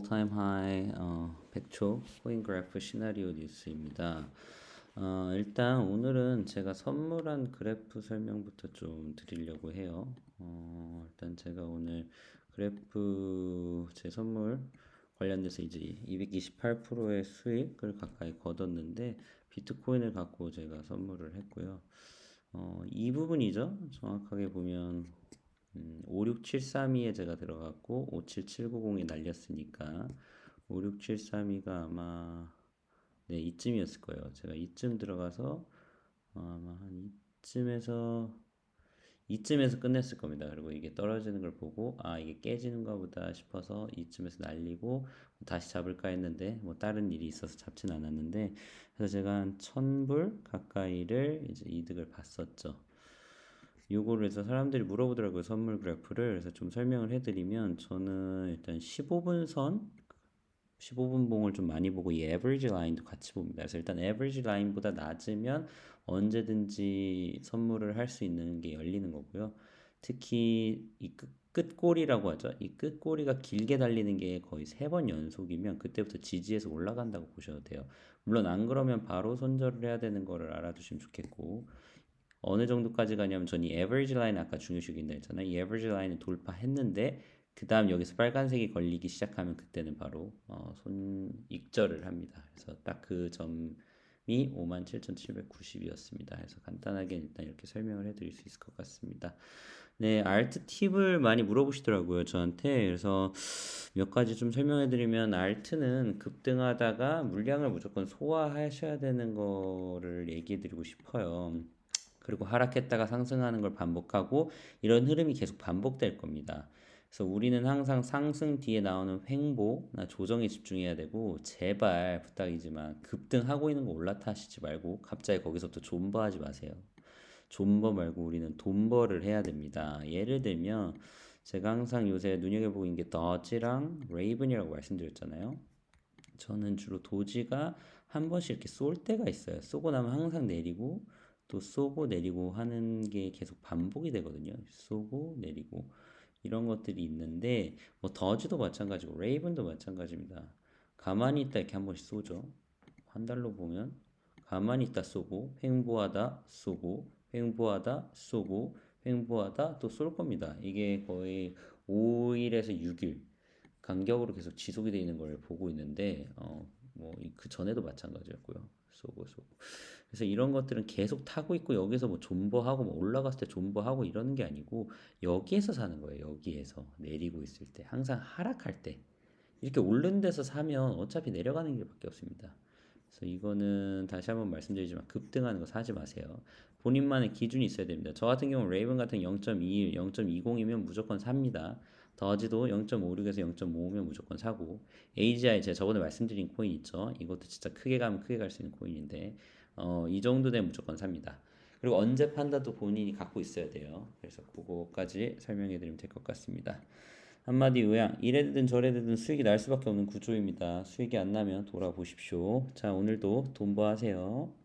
all-time high 어, 100초 코인 그래프 시나리오 뉴스입니다. 어, 일단 오늘은 제가 선물한 그래프 설명부터 좀 드리려고 해요. 어, 일단 제가 오늘 그래프 제 선물 관련돼서 이제 228%의 수익을 가까이 거뒀는데 비트코인을 갖고 제가 선물을 했고요. 어, 이 부분이죠. 정확하게 보면 음, 56732에 제가 들어갔고 57790이 날렸으니까 56732가 아마 네 이쯤이었을 거예요. 제가 이쯤 들어가서 어, 아마 한 이쯤에서 이쯤에서 끝냈을 겁니다. 그리고 이게 떨어지는 걸 보고 아 이게 깨지는가 보다 싶어서 이쯤에서 날리고 다시 잡을까 했는데 뭐 다른 일이 있어서 잡진 않았는데 그래서 제가 한 1000불 가까이를 이제 이득을 봤었죠. 요거를 해서 사람들이 물어보더라고요. 선물 그래프를. 그래서 좀 설명을 해드리면 저는 일단 15분 선 15분 봉을 좀 많이 보고 이 에버리지 라인도 같이 봅니다. 그래서 일단 에버리지 라인보다 낮으면 언제든지 선물을 할 수 있는 게 열리는 거고요. 특히 이 끝, 끝꼬리라고 하죠. 이 끝꼬리가 길게 달리는 게 거의 세 번 연속이면 그때부터 지지해서 올라간다고 보셔도 돼요. 물론 안 그러면 바로 손절을 해야 되는 거를 알아두시면 좋겠고 어느 정도까지 가냐면 전이 에버리지 라인 아까 중요시긴다 했잖아요. 이 에버리지 라인을 돌파했는데 그 다음 여기서 빨간색이 걸리기 시작하면 그때는 바로 어, 손 익절을 합니다. 그래서 딱 그 점이 57,790이었습니다. 그래서 간단하게 일단 이렇게 설명을 해드릴 수 있을 것 같습니다. 네, 알트 팁을 많이 물어보시더라고요, 저한테. 그래서 몇 가지 좀 설명해드리면, 알트는 급등하다가 물량을 무조건 소화하셔야 되는 거를 얘기해드리고 싶어요. 그리고 하락했다가 상승하는 걸 반복하고 이런 흐름이 계속 반복될 겁니다. 그래서 우리는 항상 상승 뒤에 나오는 횡보나 조정에 집중해야 되고 제발 부탁이지만 급등하고 있는 거 올라타시지 말고 갑자기 거기서부터 존버하지 마세요. 존버 말고 우리는 돈벌을 해야 됩니다. 예를 들면 제가 항상 요새 눈여겨보고 있는 게 더지랑 레이븐이라고 말씀드렸잖아요. 저는 주로 도지가 한 번씩 이렇게 쏠 때가 있어요. 쏘고 나면 항상 내리고 또 쏘고 내리고 하는 게 계속 반복이 되거든요. 쏘고 내리고 이런 것들이 있는데 뭐 더즈도 마찬가지고 레이븐도 마찬가지입니다. 가만히 있다 이렇게 한 번씩 쏘죠. 한 달로 보면 가만히 있다 쏘고 횡보하다 쏘고 횡보하다 쏘고 횡보하다 또 쏠 겁니다. 이게 거의 5일에서 6일 간격으로 계속 지속이 되어 있는 걸 보고 있는데 어, 뭐그 전에도 마찬가지였고요. 쏘고 쏘고. 그래서 이런 것들은 계속 타고 있고 여기서 뭐 존버하고 뭐 올라갔을 때 존버하고 이러는 게 아니고 여기에서 사는 거예요. 여기에서 내리고 있을 때 항상 하락할 때 이렇게 오른 데서 사면 어차피 내려가는 길밖에 없습니다. 그래서 이거는 다시 한번 말씀드리지만 급등하는 거 사지 마세요. 본인만의 기준이 있어야 됩니다. 저 같은 경우 레이븐 같은 0.21, 0.20이면 무조건 삽니다. 더지도 0.56에서 0.55면 무조건 사고 AGI 제가 저번에 말씀드린 코인 있죠. 이것도 진짜 크게 가면 크게 갈 수 있는 코인인데 어, 이 정도 되면 무조건 삽니다. 그리고 언제 판다도 본인이 갖고 있어야 돼요. 그래서 그거까지 설명해 드리면 될 것 같습니다. 한마디 요약, 이래 되든 저래 되든 수익이 날 수밖에 없는 구조입니다. 수익이 안 나면 돌아보십시오. 자, 오늘도 돈버 하세요.